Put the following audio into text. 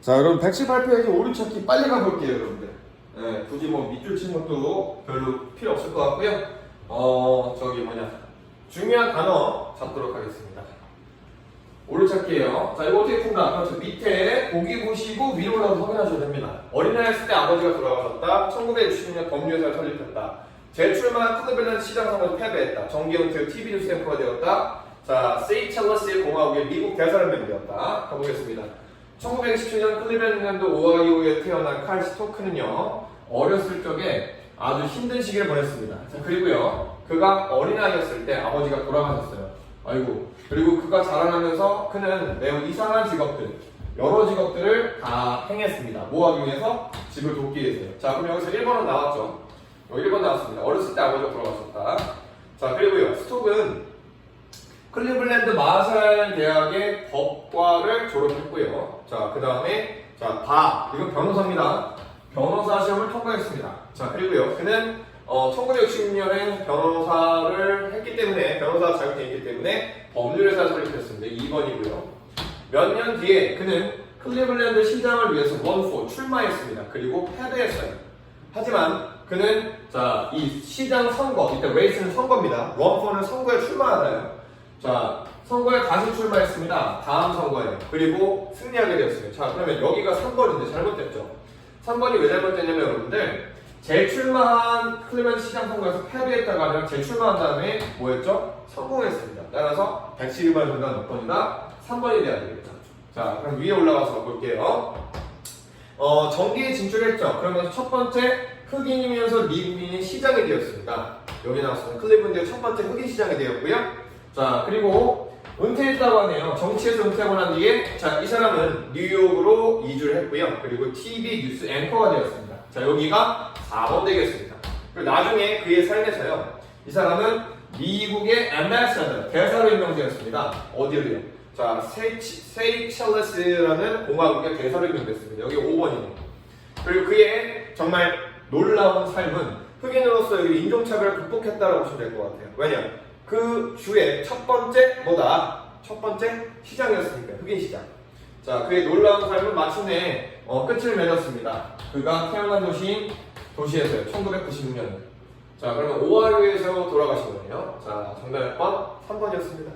자, 여러분 118페이지 오류찾기 빨리 가볼게요, 여러분들. 네, 굳이 뭐 밑줄 친 것도 별로 필요 없을 것 같고요. 어, 저기 뭐냐. 중요한 단어 잡도록 하겠습니다. 오류찾기예요. 자, 이거 어떻게 푼다? 그렇죠. 밑에 보기 보시고 위로 올라가서 확인하셔도 됩니다. 어린아이였을 때 아버지가 돌아가셨다. 1960년 법률회사를 설립했다. 제출만 클리블랜드 시장 선거에서 패배했다. 정기훈트 TV 뉴스 앵커가 되었다. 자, 세이첼러스의 공화국의 미국 대사령병이 되었다. 가보겠습니다. 1917년 클리블랜드 오하이오에 태어난 칼 스토크는요, 어렸을 적에 아주 힘든 시기를 보냈습니다. 자, 그리고요, 그가 어린아이였을 때 아버지가 돌아가셨어요. 아이고. 그리고 그가 자라나면서 그는 매우 이상한 직업들, 여러 직업들을 다 행했습니다. 뭐 하기 위해서? 집을 돕기 위해서요. 자, 그럼 여기서 1번은 나왔죠. 여기 1번 나왔습니다. 어렸을 때 아버지가 돌아가셨다. 자, 그리고요, 스톡은 클리블랜드 마샬 대학의 법과를 졸업했고요. 자, 그 다음에 자, 바 이건 변호사입니다. 변호사 시험을 통과했습니다. 자, 그리고요. 그는 어, 1960년에 변호사를 했기 때문에 변호사 자격증이 있기 때문에 법률회사 설립했습니다. 2번이고요. 몇 년 뒤에 그는 클리블랜드 시장을 위해서 원포 출마했습니다. 그리고 패배했어요. 하지만 그는 자, 이 시장 선거, 이때 레이스는 선거입니다. 원포는 선거에 출마하나요? 자, 선거에 다시 출마했습니다. 다음 선거에. 그리고 승리하게 되었어요. 자, 그러면 여기가 3번인데 잘못됐죠? 3번이 왜 잘못됐냐면 여러분들, 재출마한 클리먼트 시장 선거에서 패배했다가 아니라 재출마한 다음에 뭐였죠? 성공했습니다. 따라서 112번 정답 몇 번이다? 3번이 돼야 되겠죠. 자, 그럼 위에 올라가서 볼게요. 어, 정기에 진출했죠. 그러면서 첫 번째 흑인이면서 미국인이 시장이 되었습니다. 여기 나왔습니다. 클리브랜드의 첫 번째 흑인 시장이 되었고요. 자, 그리고 은퇴했다고 하네요. 정치에서 은퇴하고 난 뒤에 자, 이 사람은 뉴욕으로 이주를 했고요. 그리고 TV 뉴스 앵커가 되었습니다. 자, 여기가 4번 되겠습니다. 그리고 나중에 그의 삶에서요. 이 사람은 미국의 엠베서더 대사로 임명되었습니다. 어디로요? 자, 세이첼레스라는 공화국의 대사로 임명됐습니다. 여기 5번이네요. 그리고 그의 정말 놀라운 삶은 흑인으로서 이 인종차별을 극복했다라고 보시면 될 것 같아요. 왜냐? 그 주의 첫 번째 뭐다? 첫 번째 시장이었으니까 흑인 시장. 자, 그의 놀라운 삶은 마침내 어, 끝을 맺었습니다. 그가 태어난 도시인 도시에서요. 1996년. 자, 그러면 오하이오에서 돌아가신 거네요. 자, 정답 몇 번? 3번이었습니다.